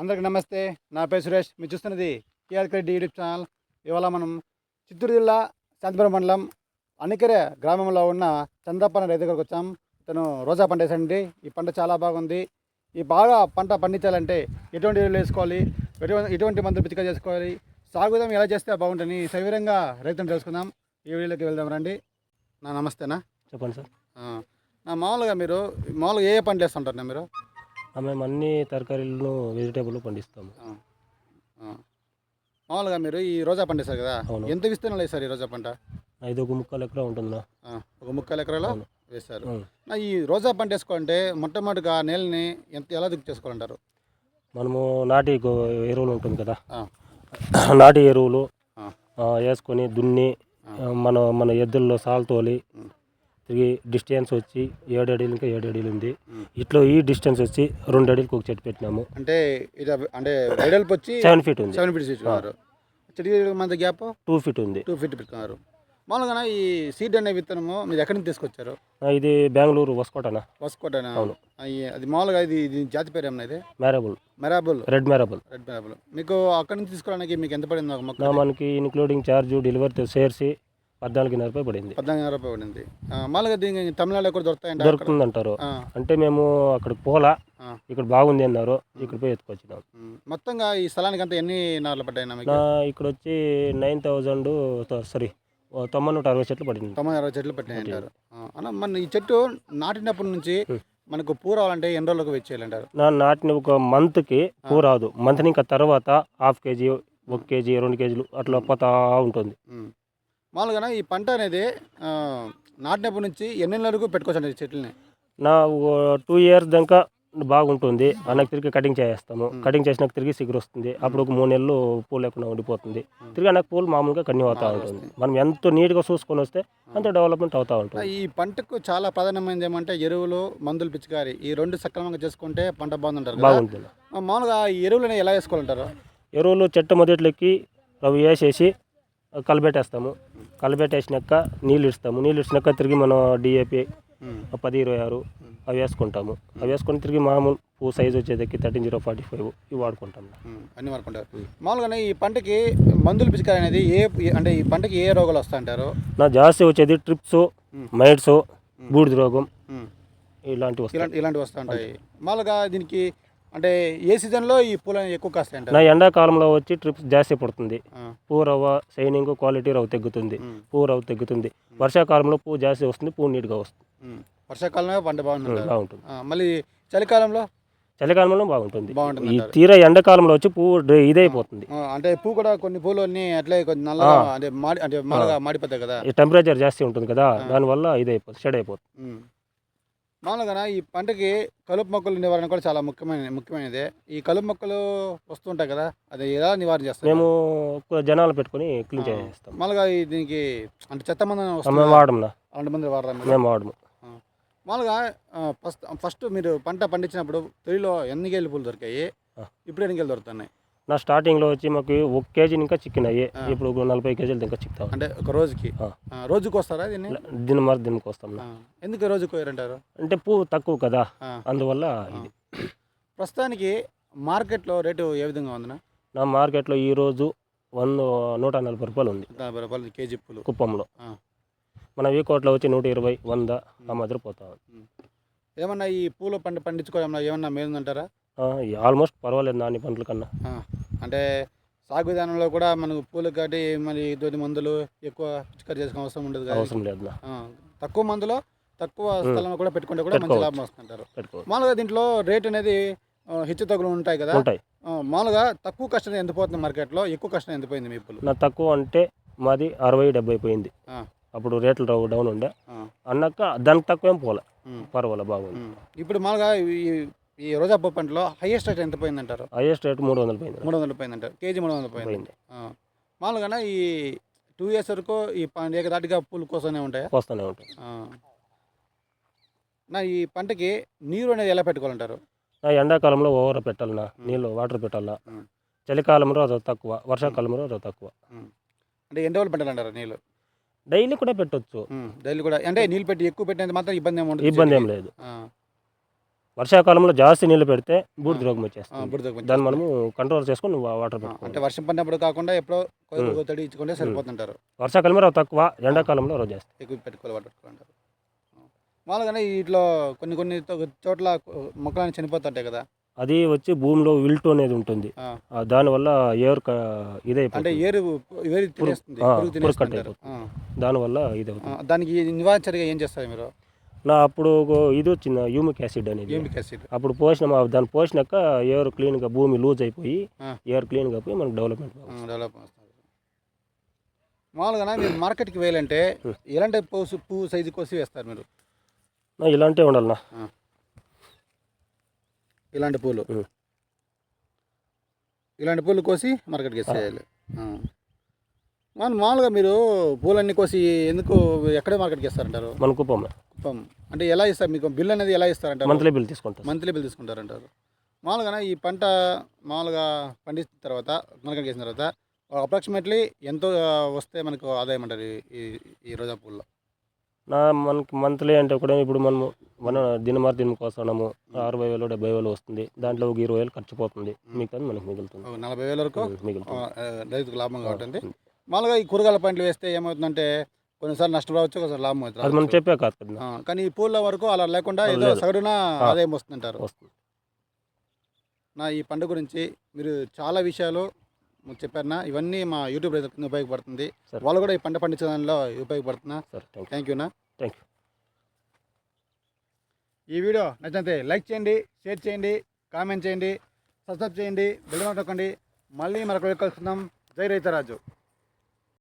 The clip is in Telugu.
అందరికి నమస్తే. నా పేరు సురేష్. మీరు చూస్తున్నది కేఆర్ రెడ్డి యూట్యూబ్ ఛానల్. ఇవాళ మనం చిత్తూరు జిల్లా శాంతిపురం మండలం అనికెర గ్రామంలో ఉన్న చంద్రప్పన్న రైతు దగ్గరకు వచ్చాం. ఇతను రోజా పంట వేసాడండి. ఈ పంట చాలా బాగుంది. ఈ బాగా పంట పండించాలంటే ఎటువంటి ఎరువులు వేసుకోవాలి? ఎటువంటి ఎటువంటి మందులు పిచిక చేసుకోవాలి? సాగుదాం ఎలా చేస్తే బాగుంటుంది సవివరంగా రైతును తెలుసుకుందాం. ఈ వీడియోలోకి వెళ్దాం రండి. నా నమస్తేనా? చెప్పండి సార్. నా మామూలుగా మీరు మామూలుగా ఏ ఏ పంట వేస్తుంటారు మీరు? మేము అన్ని తరకారీలను వెజిటేబుల్ పండిస్తాము. మామూలుగా మీరు ఈ రోజా వేశారు కదా? అవును. ఎంత విస్తీర్ణంలో వేశారు ఈ రోజా పంట? ఐదు ఒక ముక్కలు ఎకరా ఉంటుందా ఒక ముక్కలు ఎకరాలో. నా ఈ రోజా పంట వేసుకోవాలంటే మొట్టమొదటిగా నేలని ఎంత ఎలా దుక్కు చేసుకోవాలంటారు? మనము నాటి ఎరువులు ఉంటుంది కదా? నాటి ఎరువులు వేసుకొని దున్ని మన మన ఎద్దుల్లో సాల్ తోలి ఉమ్. తిరిగి డిస్టెన్స్ వచ్చి ఏడు అడీలు ఇంకా ఏడు అడీలు ఉంది. ఇట్లా ఈ డిస్టెన్స్ వచ్చి రెండు అడీలకు ఒక చెట్టు పెట్టినాము. అంటే అంటే వెడల్పు వచ్చి సెవెన్ ఫీట్ ఉంది. సెవెన్ ఇచ్చుకున్నారు చెట్టు మధ్య గ్యాప్? టూ ఫీట్ ఉంది. టూ ఫీట్ పెట్టుకున్నారు. మామూలుగా ఈ సీడ్ అనే విత్తనము మీరు ఎక్కడి నుంచి తీసుకొచ్చారు? ఇది బెంగళూరు వసుకోటనా? వసుకోటనా? అవును. అది మామూలుగా ఇది ఇది జాతి పేరు ఏమన్నా ఇది? మ్యారబుల్ మెరాబుల్. రెడ్ మ్యారబుల్ రెడ్ మెరాబుల్. మీకు అక్కడి నుంచి తీసుకోవడానికి మీకు ఎంత పడింది మనకి ఇన్క్లూడింగ్ ఛార్జ్ డెలివరీ చేర్చి పద్నాలుగున్నర రూపాయలు పడింది. పద్నాలుగు వేల రూపాయలు పడింది. మామూలుగా దీనికి తమిళనాడులో కూడా దొరుకుతాయండి? దొరుకుతుంది అంటారు అంటే మేము అక్కడికి పోలా. ఇక్కడ బాగుంది అన్నారు ఇక్కడ పోయి ఎత్తుకొచ్చినాం. మొత్తంగా ఈ స్థలానికి అంతా ఎన్ని నార్లు పడ్డాయి నా ఇక్కడ వచ్చి నైన్ థౌజండ్ సారీ తొంభై నూట అరవై చెట్లు పడింది. తొంభై అరవై చెట్లు పట్టినాయి అంటారు. ఆ, అన్న మన ఈ చెట్టు నాటినప్పటి నుంచి. మనకు పూ రావాలంటే ఎన్ని రోజులకు వెయిట్ చేయాలంటారు నా నాటిన ఒక మంత్కి పూ రాదు. మంత్ని ఇంకా తర్వాత హాఫ్ కేజీ ఒక కేజీ రెండు కేజీలు అట్లా పోతా ఉంటుంది. ఉమ్. మామూలుగా ఈ పంట అనేది నాటినప్పటి నుంచి ఎన్ని నెలల వరకు పెట్టుకోవచ్చు చెట్లని? నా టూ ఇయర్స్ దాకా బాగుంటుంది. అన్నకు తిరిగి కటింగ్ చేస్తాము. కటింగ్ చేసినాక తిరిగి సిగురు వస్తుంది. అప్పుడు ఒక మూడు నెలలు పూలు లేకుండా ఉండిపోతుంది. తిరిగి నాకు పూలు మామూలుగా కన్యూ అవుతూ ఉంటుంది. మనం ఎంత నీట్గా చూసుకొని వస్తే అంత డెవలప్మెంట్ అవుతూ ఉంటుంది. ఈ పంటకు చాలా ప్రధానమైనది ఏమంటే ఎరువులు మందులు పిచికారి. ఈ రెండు సక్రమంగా చేసుకుంటే పంట బాగుంటుంటారు కదా. బాగుంటుంది. మామూలుగా ఈ ఎరువులు ఎలా వేసుకోవాలంటారు? ఎరువులు చెట్టు మొదట్లోకి అవి వేసేసి కలబెట్టేస్తాము కలబెట్టేసినాక నీళ్ళు ఇస్తాము నీళ్ళు ఇచ్చినాక తిరిగి మనం డిఏపి. పది ఇరవై ఆరు అవి వేసుకుంటాము. అవి వేసుకొని తిరిగి మామూలు పూ సైజ్ వచ్చేదక్కి థర్టీన్ జీరో ఫార్టీ ఫైవ్ ఇవి వాడుకుంటాము ఉమ్, అన్ని వాడుకుంటారు. మామూలుగానే ఈ పంటకి మందులు పిచికారి అనేది ఏ అంటే ఈ పంటకి ఏ రోగాలు వస్తాయంటారు నా జాస్తి వచ్చేది ట్రిప్స్. మైట్స్ బూడిద రోగం ఇలాంటివి ఇలాంటివి వస్తూ ఉంటాయి. మామూలుగా దీనికి అంటే ఏ సీజన్లో ఈ పూలు ఎక్కువ కాస్తాయి నా ఎండాకాలంలో వచ్చి ట్రిప్స్ జాస్తి పడుతుంది. పూ రవ్వ షైనింగ్ క్వాలిటీ రవ్వ తగ్గుతుంది. పూ రవ్వ తగ్గుతుంది. వర్షాకాలంలో పూ జాస్తి వస్తుంది పూ నీట్గా వస్తుంది. ఉమ్. వర్షాకాలమే పంట బాగుంటుంది? బాగుంటుంది. మళ్ళీ చలికాలంలో? చలికాలంలో బాగుంటుంది. బాగుంటుంది ఈ. తీరా ఎండాకాలంలో వచ్చి పువ్వు ఇదైపోతుంది. అంటే పూ కూడా కొన్ని పూలు అన్ని అట్లే నల్లగా అంటే మాడి అంటే మాడిపోతాయి కదా. ఈ టెంపరేచర్ జాస్తి ఉంటుంది కదా దానివల్ల ఇదైపోతుంది షెడ్ అయిపోతుంది. మామూలుగా ఈ పంటకి కలుపు మొక్కలు నివారణ కూడా చాలా ముఖ్యమైన ముఖ్యమైనది. ఈ కలుపు మొక్కలు వస్తుంటాయి కదా అది ఎలా నివారణ చేస్తారు? మేము జనాలు పెట్టుకొని క్లీన్. చేస్తాం. మామూలుగా దీనికి అంటే చెత్త మంది వాడము అలాంటి మంది వాడరా? మేము వాడము. మామూలుగా ఫస్ట్ ఫస్ట్ మీరు పంట పండించినప్పుడు తొలిలో ఎన్ని గేలు పూలు దొరికాయి. ఇప్పుడు ఎన్ని గేలు దొరుకుతున్నాయి? నా స్టార్టింగ్లో వచ్చి మాకు ఒక కేజీ ఇంకా చిక్కినాయి. ఇప్పుడు నలభై కేజీలు ఇంకా చిక్తాం. అంటే ఒక రోజుకి? రోజుకి వస్తారా దీన్ని? దీని మరి దీనికి వస్తాం. ఎందుకు రోజుకి కోయరంటారు అంటే పువ్వు తక్కువ కదా. అందువల్ల ఇది. ప్రస్తుతానికి మార్కెట్లో రేటు ఏ విధంగా ఉందినా నా మార్కెట్లో ఈరోజు వంద నూట నలభై రూపాయలు ఉంది. నలభై రూపాయలు కేజీ పూలు కుప్పంలో. మన వీకోట్లో వచ్చి నూట ఇరవై వంద ఆ మాదిరి పోతా ఉంది. ఏమన్నా ఈ పూల పంట పండించుకోవడం ఏమన్నా మేలుందంటారా? ఆల్మోస్ట్ పర్వాలేదు నాని పంటల కన్నా. అంటే సాగు విధానంలో కూడా మనకు పూలు కాబట్టి మరి తోటి మందులు ఎక్కువ పిచికారి చేసుకునే అవసరం ఉండదు అవసరం లేదు తక్కువ మందులో తక్కువ స్థలంలో కూడా పెట్టుకుంటే కూడా మంచి. లాభం వస్తుంటారు. మామూలుగా దీంట్లో రేట్ అనేది హెచ్చు తగ్గులు ఉంటాయి కదా. మామూలుగా తక్కువ కష్టం ఎంత పోతుంది మార్కెట్లో? ఎక్కువ కష్టం ఎంత పోయింది మీ పూలు? నా తక్కువ అంటే మాది అరవై డెబ్బై పోయింది. అప్పుడు రేట్లు డౌన్ ఉండే. అన్నాక దానికి తక్కువ ఏం పోలే పర్వాలే బాగుంది. ఇప్పుడు మామూలుగా ఈ రోజా పంటలో హైయెస్ట్ రేట్ ఎంత పోయిందంటారు? హైయెస్ట్ రేట్ మూడు వందలు పోయింది. మూడు వందలు పోయిందంటారు. కేజీ మూడు వందలు పోయింది. పోయింది. ఆ. మామూలుగా ఈ టూ ఇయర్స్ వరకు ఈ ప- ఏకదాటిగా పూలు కోసమే ఉంటాయా? వస్తూనే ఉంటాయి. నా ఈ పంటకి నీరు అనేది ఎలా పెట్టుకోవాలంటారు? నా ఎండాకాలంలో ఓవర్ పెట్టాలన్నా నీళ్ళు వాటర్ పెట్టాలా. చలికాలంలో అది తక్కువ వర్షాకాలంలో అది తక్కువ. అంటే ఎన్ని రోజులు పెట్టాలంటారు నీళ్ళు? డైలీ కూడా పెట్టొచ్చు. డైలీ కూడా. అంటే నీళ్ళు పెట్టి ఎక్కువ పెట్టినంత మాత్రం ఇబ్బంది ఏమి ఉండదు ఇబ్బంది ఏం లేదు. వర్షాకాలంలో జాస్తి నీళ్ళు పెడితే బూడిద రోగం వచ్చేస్తుంది. దాన్ని మనము కంట్రోల్ చేసుకొని వాటర్ అంటే వర్షం పడినప్పుడు కాకుండా ఎప్పుడో తడి ఇచ్చుకుంటే సరిపోతుంటారు. వర్షాకాలంలో తక్కువ ఎండాకాలంలో రోజు చేస్తాం ఎక్కువ పెట్టుకోవాలి వాటర్ పెట్టుకుంటారు మామూలుగానే వీటిలో కొన్ని కొన్ని చోట్ల మొక్కలు చనిపోతుంటాయి కదా. అది వచ్చి భూమిలో విల్టు అనేది ఉంటుంది. దానివల్ల ఏరు క- అంటే ఏరు. దానివల్ల ఇది దానికి నివారణ చర్యగా ఏం చేస్తారు మీరు? నా అప్పుడు ఇది వచ్చింది యూమిక్ యాసిడ్ అనేది. యాసిడ్. అప్పుడు పోసిన మా- దాన్ని పోసినాక ఏరు క్లీన్గా భూమి లూజ్ అయిపోయి. ఏరు క్లీన్గా పోయి మనకు డెవలప్మెంట్. డెవలప్ మామూలుగా మీరు మార్కెట్కి వేయాలంటే ఎలాంటి పువ్వు పువ్వు సైజు కోసి వేస్తారు మీరు? ఇలాంటివి ఉండాలన్నా ఇలాంటి పూలు. ఇలాంటి పూలు కోసి మార్కెట్కి వేసేయాలి. మామూలుగా మీరు పూలన్నీ కోసి ఎందుకు ఎక్కడే మార్కెట్కి ఇస్తారంటారు మన కుప్పం అంటే ఎలా ఇస్తారు? మీకు బిల్ అనేది ఎలా ఇస్తారంటారు? మంత్లీ బిల్ తీసుకుంటాం మంత్లీ బిల్ తీసుకుంటారంటారు. మామూలుగా ఈ పంట మామూలుగా పండించిన తర్వాత మార్కెట్కి వేసిన తర్వాత అప్రాక్సిమేట్లీ ఎంతో వస్తే మనకు ఆదాయం అంటారు ఈ- ఈ రోజా పూల్లో? నా మనకి మంత్లీ అంటే కూడా ఇప్పుడు మనము మన దినమార్ వస్తున్నాము అరవై వేలు డెబ్బై వేలు వస్తుంది. దాంట్లో ఒక ఇరవై వేలు ఖర్చు పోతుంది. మిగతా మనకు మిగులుతుంది. నలభై వేల వరకు? మిగులుతుంది. రైతుకు లాభంగా ఉంటుంది మామూలుగా ఈ కూరగాయల పంటలు వేస్తే ఏమవుతుందంటే కొన్నిసార్లు నష్టం రావచ్చు ఒకసారి లాభం అవుతుంది అది మనం. చెప్పే కాదు కదా. ఆ, కానీ ఈ పూల వరకు అలా లేకుండా ఏదో లేదు. సగటున ఆదాయం వస్తుందంటారు. వస్తుంది. నా ఈ పంట గురించి మీరు చాలా విషయాలు మీకు చెప్పారనా ఇవన్నీ మా యూట్యూబ్ రైతులకు ఉపయోగపడుతుంది. సరే. వాళ్ళు కూడా ఈ పంట పండించడంలో ఉపయోగపడుతున్నా. సరే థ్యాంక్ యూ థ్యాంక్ యూనా థ్యాంక్ యూ ఈ వీడియో నచ్చితే లైక్ చేయండి షేర్ చేయండి కామెంట్ చేయండి సబ్స్క్రైబ్ చేయండి బెల్ నొక్కండి. మళ్ళీ మరొక కలుస్తున్నాం జై రైతరాజు.